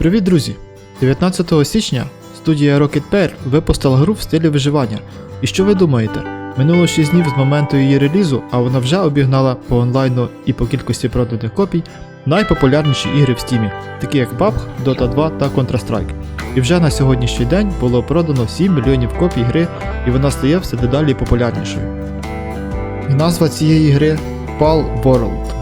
Привіт, друзі! 19 січня студія Rocket Pair випустила гру в стилі виживання. І що ви думаєте? Минуло 6 днів з моменту її релізу, а вона вже обігнала по онлайну і по кількості проданих копій найпопулярніші ігри в Steam, такі як PUBG, Dota 2 та Counter-Strike. І вже на сьогоднішній день було продано 7 мільйонів копій гри, і вона стає все дедалі популярнішою. Назва цієї гри Pal World.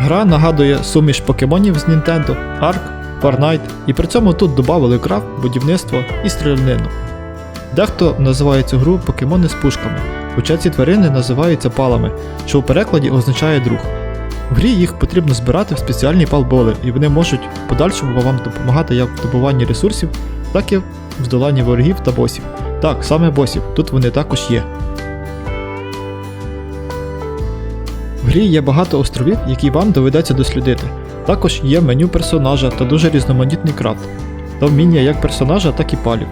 Гра нагадує суміш покемонів з Nintendo, Ark, Fortnite, і при цьому тут додали крафт, будівництво і стрілянину. Дехто називає цю гру покемони з пушками, хоча ці тварини називаються палами, що у перекладі означає друг. В грі їх потрібно збирати в спеціальні палболи, і вони можуть в подальшому вам допомагати як в добуванні ресурсів, так і в здоланні ворогів та босів. Так, саме босів, тут вони також є. Грі є багато островів, які вам доведеться дослідити. Також є меню персонажа та дуже різноманітний крафт, та вміння як персонажа, так і палів.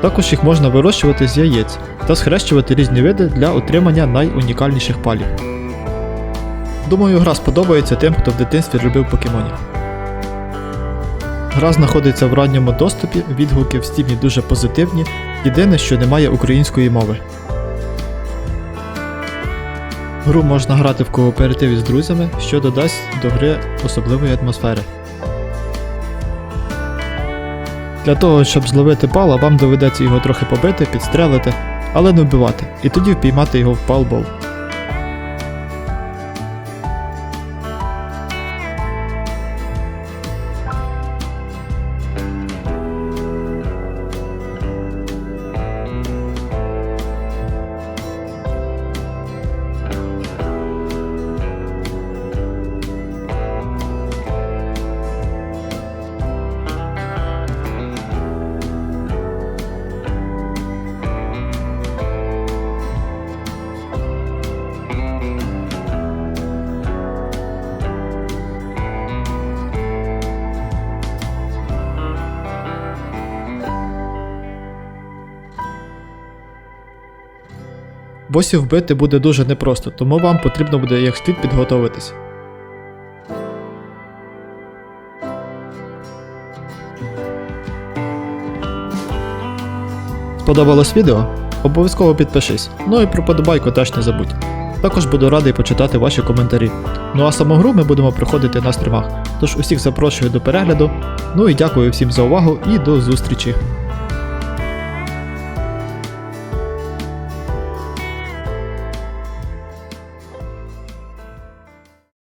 Також їх можна вирощувати з яєць та схрещувати різні види для отримання найунікальніших палів. Думаю, гра сподобається тим, хто в дитинстві любив покемонів. Гра знаходиться в ранньому доступі, відгуки в стімі дуже позитивні, єдине, що немає української мови. Гру можна грати в кооперативі з друзями, що додасть до гри особливої атмосфери. Для того, щоб зловити пала, вам доведеться його трохи побити, підстрелити, але не вбивати, і тоді впіймати його в палбол. Босів вбити буде дуже непросто, тому вам потрібно буде як слід підготовитись. Сподобалось відео? Обов'язково підпишись. Ну і про подобайку теж не забудь. Також буду радий почитати ваші коментарі. Ну а саму гру ми будемо проходити на стрімах. Тож усіх запрошую до перегляду. Ну і дякую всім за увагу і до зустрічі!